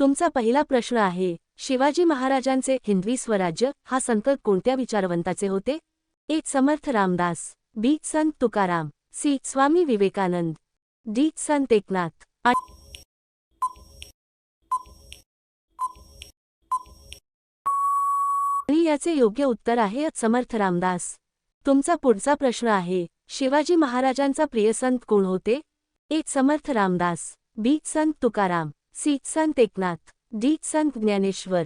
तुमचा पहिला प्रश्न आहे शिवाजी महाराजांचे हिंदवी स्वराज्य हा संकल्प कोणत्या विचारवंताचे होते? एक Samarth Ramdas B. Sant Tukaram C. Swami Vivekanand D. Sant Eknath आणि याचे योग्य उत्तर आहे समर्थ रामदास. तुमचा पुढचा प्रश्न आहे शिवाजी महाराजांचा प्रिय संत कोण होते? एक समर्थ रामदास बी. संत तुकाराम सी. संत एकनाथ डी. संत ज्ञानेश्वर.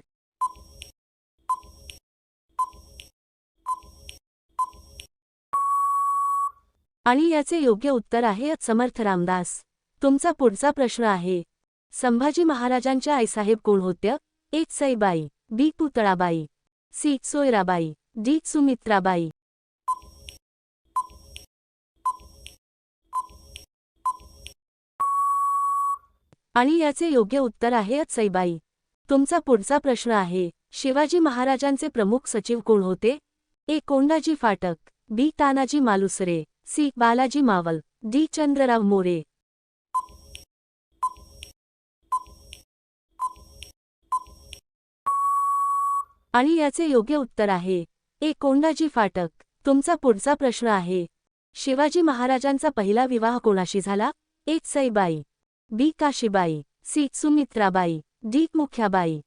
आणि याचे योग्य उत्तर आहे समर्थ रामदास. तुमचा पुढचा प्रश्न आहे. संभाजी महाराजांच्या आईसाहेब कोण होत्या? एक Saibai B. Putalabai C. Soyarabai D. Sumitrabai. आणि याचे योग्य उत्तर आहे सईबाई तुमचा पुढचा प्रश्न आहे शिवाजी महाराजांचे प्रमुख सचिव कोण होते? A. Kondaji Phatak B. Tanaji Malusare C. Balaji Maval D. Chandrarao More. आणि याचे योग्य उत्तर आहे ए. कोंडाजी फाटक तुमचा पुढचा प्रश्न आहे शिवाजी महाराजांचा पहिला विवाह कोणाशी झाला? एक Saibai. B Kashibai C. Sumitrabai D. Mukhyabai.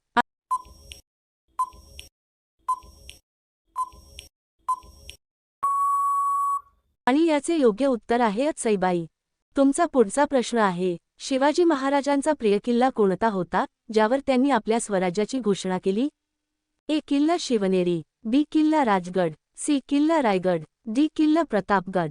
आणि याचे योग्य उत्तर आहे सईबाई तुमचा पुढचा प्रश्न आहे शिवाजी महाराजांचा प्रिय किल्ला कोणता होता ज्यावर त्यांनी आपल्या स्वराज्याची घोषणा केली? ए. किल्ला शिवनेरी बी. किल्ला राजगड सी. किल्ला रायगड डी. किल्ला प्रतापगड.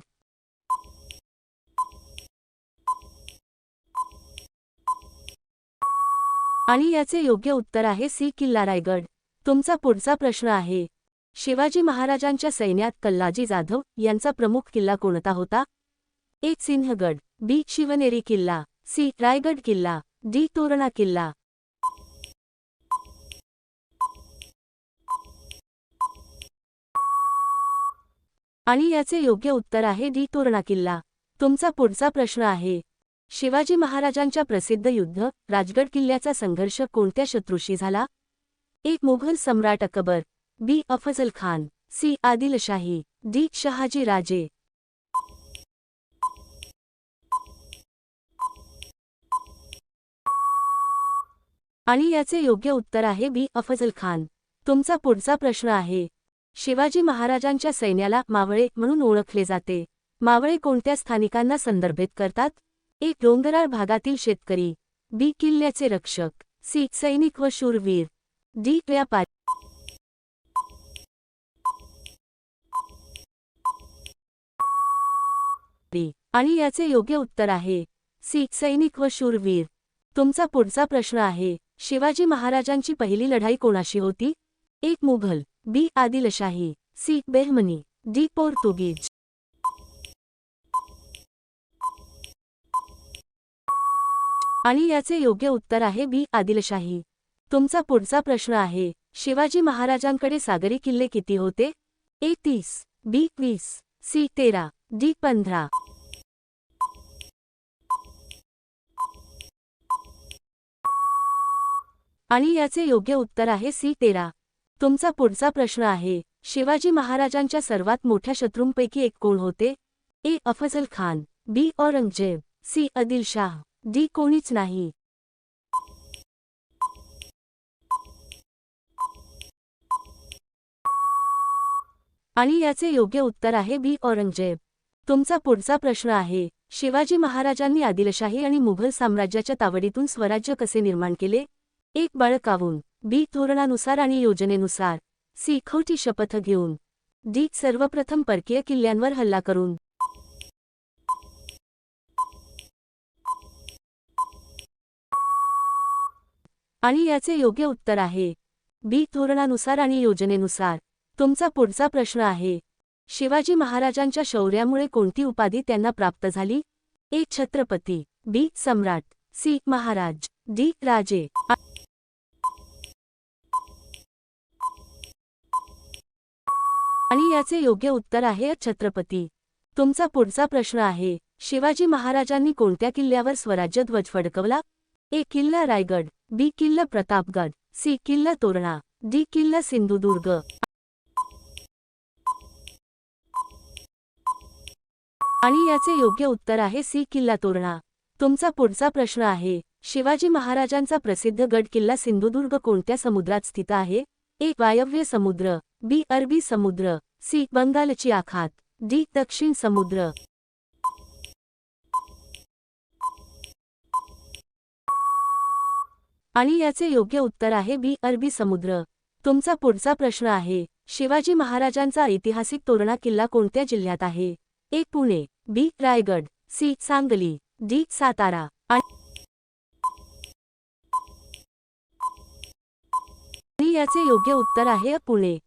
आणि याचे योग्य उत्तर आहे सी किल्ला रायगड तुमचा पुढचा प्रश्न आहे. शिवाजी महाराजांच्या सैन्यात कल्लाजी जाधव यांचा प्रमुख किल्ला कोणता होता? ए. सिंहगड बी. शिवनेरी किल्ला सी. रायगड किल्ला डी. तोरणा किल्ला. आणि याचे योग्य उत्तर आहे डी. तोरणा किल्ला. तुमचा पुढचा प्रश्न आहे. शिवाजी महाराजांच्या प्रसिद्ध युद्ध राजगड किल्ल्याचा संघर्ष कोणत्या शत्रूशी झाला? एक मुघल सम्राट Akbar B. Afzal Khan C. Adilshahi D. Shahaji Raje. आणि याचे योग्य उत्तर आहे बी. अफजल खान. तुमचा पुढचा प्रश्न आहे शिवाजी महाराजांच्या सैन्याला मावळे म्हणून ओळखले जाते. मावळे कोणत्या स्थानिकांना संदर्भित करतात? एक डोंगराळ भागातील शेतकरी बी किल्ल्याचे रक्षक सी सैनिक व शूरवीर डी व्यापारी. आणि याचे योग्य उत्तर आहे सी सैनिक व शूरवीर. तुमचा पुढचा प्रश्न आहे शिवाजी महाराजांची पहिली लढाई कोणाशी होती? एक Mughal B Adilshahi C Bahmani D पोर्तुगीज. आणि याचे योग्य उत्तर आहे बी. आदिलशाही. तुमचा पुढचा प्रश्न आहे शिवाजी महाराजांकडे सागरी किल्ले किती होते? ए. तीस बी. वीस सी. तेरा डी. पंधरा. आणि याचे योग्य उत्तर आहे सी. तेरा. तुमचा पुढचा प्रश्न आहे शिवाजी महाराजांच्या सर्वात मोठ्या शत्रूंपैकी एक कोण होते? A. Afzal Khan B. Aurangzeb C. Adilshah. D कोणीच नाही. आणि याचे योग्य उत्तर आहे बी औरंगजेब. तुमचा पुढचा प्रश्न आहे शिवाजी महाराजांनी आदिलशाही आणि मुघल साम्राज्याच्या तावडीतून स्वराज्य कसे निर्माण केले? एक बळकावून बी धोरणानुसार आणि योजनेनुसार. सी खोटी शपथ घेऊन. डी सर्वप्रथम परकीय किल्ल्यांवर हल्ला करून. आणि याचे योग्य उत्तर आहे. बी धोरणानुसार आणि योजनेनुसार. तुमचा पुढचा प्रश्न आहे. शिवाजी महाराजांच्या शौर्यामुळे कोणती उपाधी त्यांना प्राप्त झाली? ए छत्रपती. बी सम्राट. सी महाराज. डी राजे. आणि याचे योग्य उत्तर आहे छत्रपती. तुमचा पुढचा प्रश्न आहे. शिवाजी महाराजांनी कोणत्या किल्ल्यावर स्वराज्य ध्वज फडकवला? ए किल्ला रायगड. बी किल्ला प्रतापगड सी किल्ला तोरणा डी किल्ला सिंधुदुर्ग. आणि याचे योग्य उत्तर आहे सी किल्ला तोरणा. तुमचा पुढचा प्रश्न आहे शिवाजी महाराजांचा प्रसिद्ध गड किल्ला सिंधुदुर्ग कोणत्या समुद्रात स्थित आहे? ए. वायव्य समुद्र बी. अरबी समुद्र सी. बंगालची आखात डी. दक्षिण समुद्र. आणि याचे योग्य उत्तर आहे बी अरबी समुद्र. तुमचा पुढचा प्रश्न आहे शिवाजी महाराजांचा ऐतिहासिक तोरणा किल्ला कोणत्या जिल्ह्यात आहे? A Pune B Raigad C Sangli D Satara आणि याचे योग्य उत्तर आहे पुणे.